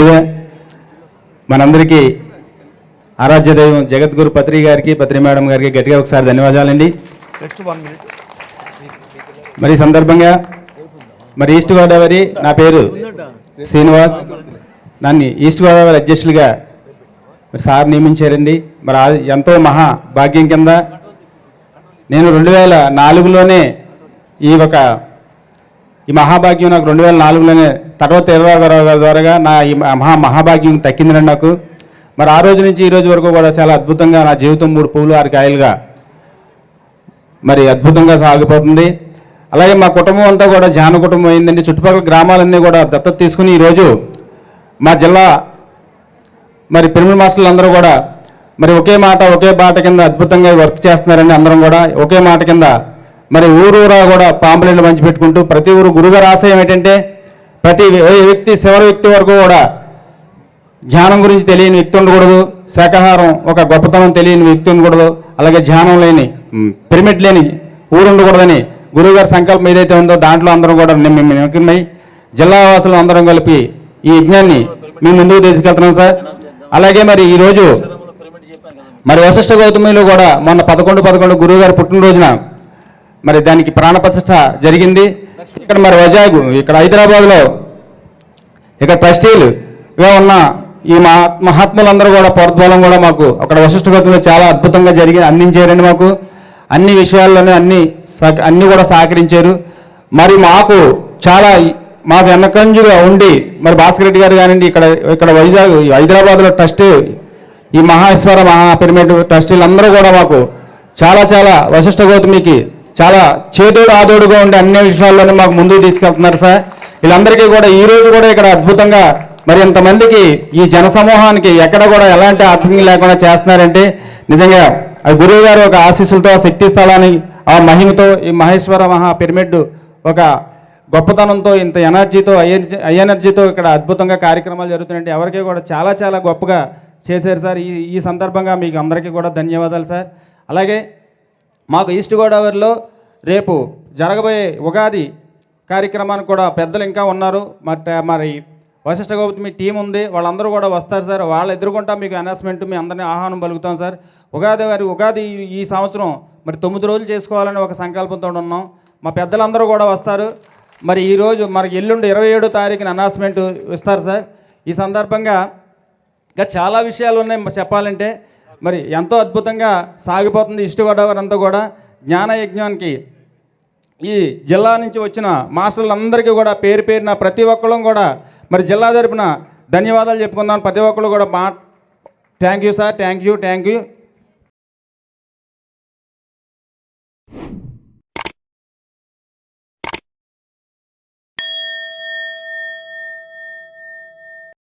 ముందుగా మనందరికీ ఆరాధ్య దైవం జగద్గురు పత్రి గారికి పత్రి మేడం గారికి గట్టిగా ఒకసారి ధన్యవాదాలండి. మరి సందర్భంగా మరి ఈస్ట్ గోదావరి నా పేరు శ్రీనివాస్. నన్ను ఈస్ట్ గోదావరి అధ్యక్షులుగా మరి సార్ నియమించారండి. మరి ఎంతో మహా భాగ్యం కింద నేను రెండు వేల నాలుగులోనే ఈ ఒక ఈ మహాభాగ్యం నాకు రెండు వేల నాలుగులోనే తర్వాత ఇరవై ద్వారా నా ఈ మహా మహాభాగ్యం తక్కిందండి నాకు. మరి ఆ రోజు నుంచి ఈ రోజు వరకు కూడా చాలా అద్భుతంగా నా జీవితం మూడు పువ్వులు ఆరు కాయలుగా మరి అద్భుతంగా సాగిపోతుంది. అలాగే మా కుటుంబం అంతా కూడా జాన కుటుంబం అయిందండి. చుట్టుపక్కల గ్రామాలన్నీ కూడా దత్తత తీసుకుని ఈరోజు మా జిల్లా మరి పిరుమల మాస్టర్లందరూ కూడా మరి ఒకే మాట ఒకే బాట కింద అద్భుతంగా వర్క్ చేస్తున్నారండి అందరం కూడా. ఒకే మాట కింద మరి ఊరూరా కూడా పాంపులెంట్లు పంచిపెట్టుకుంటూ ప్రతి ఊరు గురుగారు ఆశయం ఏంటంటే ప్రతి వ్యక్తి శివర వ్యక్తి వరకు కూడా ధ్యానం గురించి తెలియని వ్యక్తి ఉండకూడదు శాకాహారం ఒక గొప్పతనం తెలియని వ్యక్తి ఉండకూడదు అలాగే ధ్యానం లేని పిరమిడ్ లేని ఊరు ఉండకూడదని గురువుగారి సంకల్పం ఏదైతే ఉందో దాంట్లో అందరం కూడా నిమ్మ- జిల్లా వాసులు అందరం కలిపి ఈ యజ్ఞాన్ని మేము ముందుకు తీసుకెళ్తున్నాం సార్. అలాగే మరి ఈరోజు మరి వశిష్ఠ గౌతమిలో కూడా మొన్న పదకొండు పదకొండు గురువుగారి పుట్టినరోజున మరి దానికి ప్రాణప్రతిష్ఠ జరిగింది. ఇక్కడ మరి వైజాగ్ ఇక్కడ హైదరాబాద్లో ఇక్కడ ట్రస్టీలుగా ఉన్న ఈ మహా మహాత్ములందరూ కూడా ప్రోద్బలం కూడా మాకు అక్కడ వశిష్ఠ చాలా అద్భుతంగా జరిగి అందించారండి మాకు. అన్ని విషయాల్లోనే అన్ని అన్ని కూడా సహకరించారు. మరి మాకు చాలా మాకు వెనకంజుగా ఉండి మరి భాస్కర్ రెడ్డి గారు కానివ్వండి ఇక్కడ ఇక్కడ వైజాగ్ హైదరాబాద్లో ట్రస్ట్ ఈ మహేశ్వర మహా పిరమిడ్ ట్రస్టీలు అందరూ కూడా మాకు చాలా చాలా వశిష్ఠ గౌతమికి చాలా చేదోడు ఆదోడుగా ఉండే అన్ని విషయాల్లోనే మాకు ముందుకు తీసుకెళ్తున్నారు సార్. వీళ్ళందరికీ కూడా ఈ రోజు కూడా ఇక్కడ అద్భుతంగా మరి ఇంతమందికి ఈ జన సమూహానికి ఎక్కడ కూడా ఎలాంటి ఆటంకం లేకుండా చేస్తున్నారంటే నిజంగా ఆ గురువు గారు ఒక ఆశీస్సులతో ఆ శక్తి స్థలాన్ని ఆ మహిమతో ఈ మహేశ్వర మహా పిరమిడ్ ఒక గొప్పతనంతో ఇంత ఎనర్జీతో ఐ ఎనర్జీతో ఇక్కడ అద్భుతంగా కార్యక్రమాలు జరుగుతున్నాయంటే ఎవరికి కూడా చాలా చాలా గొప్పగా చేశారు సార్. ఈ ఈ సందర్భంగా మీకు అందరికీ కూడా ధన్యవాదాలు సార్. అలాగే మాకు ఈస్ట్ గోదావరిలో రేపు జరగబోయే ఉగాది కార్యక్రమానికి కూడా పెద్దలు ఇంకా ఉన్నారు. మరి మరి వశిష్ఠ గౌతమి టీం ఉంది. వాళ్ళందరూ కూడా వస్తారు సార్. వాళ్ళు ఎదుర్కొంటా మీకు అనౌన్స్మెంట్ మీ అందరినీ ఆహ్వానం పలుకుతాం సార్. ఉగాది వారి ఉగాది ఈ- సంవత్సరం మరి తొమ్మిది రోజులు చేసుకోవాలని ఒక సంకల్పంతో ఉన్నాం. మా పెద్దలందరూ కూడా వస్తారు. మరి ఈరోజు మనకి ఎల్లుండి ఇరవై ఏడో తారీఖున అనౌన్స్మెంట్ ఇస్తారు సార్. ఈ సందర్భంగా ఇంకా చాలా విషయాలు ఉన్నాయి. మరి చెప్పాలంటే మరి ఎంతో అద్భుతంగా సాగిపోతుంది ఇష్ట గోదావరి అంతా కూడా. జ్ఞాన యజ్ఞానికి ఈ జిల్లా నుంచి వచ్చిన మాస్టర్లందరికీ కూడా పేరు పేరున ప్రతి ఒక్కళ్ళం కూడా మరి జిల్లా తరపున ధన్యవాదాలు చెప్పుకుందాం. ప్రతి ఒక్కళ్ళు కూడా మా thank you sir thank you thank you